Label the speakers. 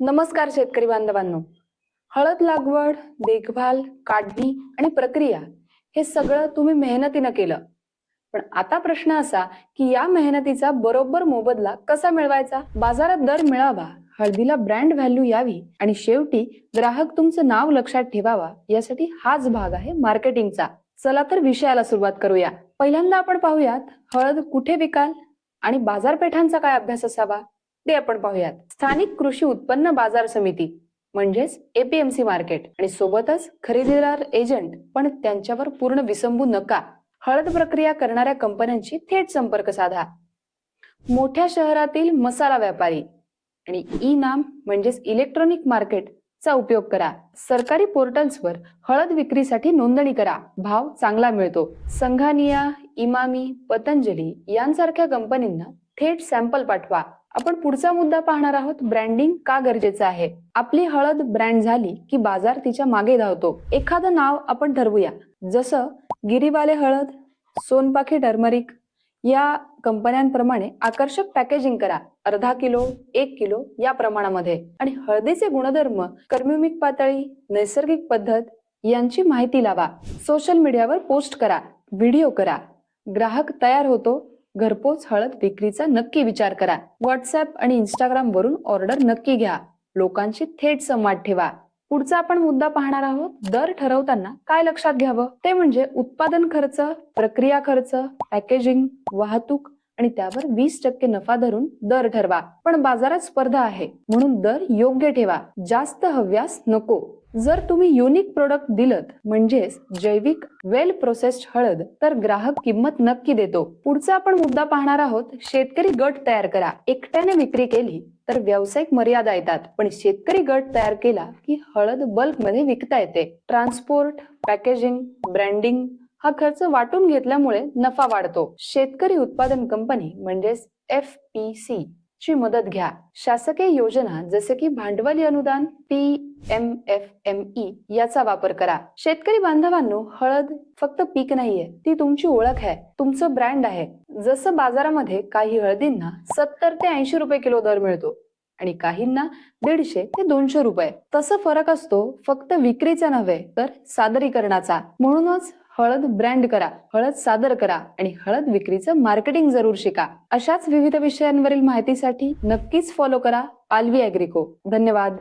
Speaker 1: नमस्कार शेतकरी बांधवांनो. हळद लागवड देखभाल काढणी आणि प्रक्रिया हे सगळं तुम्ही मेहनतीनं केलं. पण आता प्रश्न असा की या मेहनतीचा बरोबर मोबदला कसा मिळवायचा? बाजारात दर मिळावा हळदीला ब्रँड व्हॅल्यू यावी आणि शेवटी ग्राहक तुमचं नाव लक्षात ठेवावा यासाठी हाच भाग आहे मार्केटिंगचा चला तर विषयाला सुरुवात करूया. पहिल्यांदा आपण पाहूयात हळद कुठे विकाल आणि बाजारपेठांचा काय अभ्यास असावा? ते आपण पाहूयात. स्थानिक कृषी उत्पन्न बाजार समिती म्हणजेच एपीएमसी मार्केट आणि सोबतच खरेदीदार एजंट पण त्यांच्यावर पूर्ण विसंबू नका. हळद प्रक्रिया करणाऱ्या कंपन्यांशी थेट संपर्क साधा. मोठ्या शहरातील मसाला व्यापारी आणि ई नाम म्हणजेच इलेक्ट्रॉनिक मार्केट चा उपयोग करा. सरकारी पोर्टल्सवर हळद विक्रीसाठी नोंदणी करा. भाव चांगला मिळतो. संघानिया इमामी पतंजली यांसारख्या कंपनींना थेट सॅम्पल पाठवा. आपण पुढचा मुद्दा पाहणार आहोत ब्रँडिंग का गरजेचं आहे? आपली हळद ब्रँड झाली की बाजार तिच्यामागे धावतो. एखादं नाव आपण ठरवूया. जसं गिरीवाले हळद सोनपाखी टर्मरिक या कंपन्यांप्रमाणे आकर्षक पॅकेजिंग करा. अर्धा किलो एक किलो या प्रमाणामध्ये. आणि हळदीचे गुणधर्म कर्म्युमिक पातळी नैसर्गिक पद्धत यांची माहिती लावा. सोशल मीडियावर पोस्ट करा. व्हिडिओ करा. ग्राहक तयार होतो घरपोच हळद विक्रीचा नक्की विचार करा. व्हॉट्सअप आणि इंस्टाग्राम वरून ऑर्डर नक्की घ्या. लोकांशी थेट संवाद ठेवा. पुढचा आपण मुद्दा पाहणार आहोत. दर ठरवताना काय लक्षात घ्यावं? ते म्हणजे उत्पादन खर्च प्रक्रिया खर्च पॅकेजिंग वाहतूक आणि त्यावर वीस टक्के नफा धरून दर ठरवा पण बाजारात स्पर्धा आहे म्हणून दर योग्य ठेवा. जास्त हव्यास नको. जर तुम्ही युनिक प्रोडक्ट दिलत म्हणजेच जैविक वेल प्रोसेस्ड हळद तर ग्राहक किंमत नक्की देतो. पुढचा आपण मुद्दा पाहणार आहोत शेतकरी गट तयार करा. एकट्याने विक्री केली तर व्यावसायिक मर्यादा येतात. पण शेतकरी गट तयार केला की हळद बल्कमध्ये विकता येते. ट्रान्सपोर्ट पॅकेजिंग ब्रँडिंग हा खर्च वाटून घेतल्यामुळे नफा वाढतो. शेतकरी उत्पादन कंपनी म्हणजेच एफ पी सी ची मदत घ्या. शासकीय योजना जसे की भांडवली अनुदान P M F M E याचा वापर करा. शेतकरी बांधवांनो हळद फक्त पीक नाहीये ती तुमची ओळख आहे तुमचं ब्रँड आहे. जसं बाजारामध्ये काही हळदींना सत्तर ते ऐंशी रुपये किलो दर मिळतो आणि काहींना दीडशे ते दोनशे रुपये. तसं फरक असतो फक्त विक्रीचा नव्हे तर सादरीकरणाचा. म्हणूनच हळद ब्रँड करा हळद सादर करा आणि हळद विक्रीचं मार्केटिंग जरूर शिका. अशाच विविध विषयांवरील माहितीसाठी नक्कीच फॉलो करा. पालवी अॅग्रिको धन्यवाद.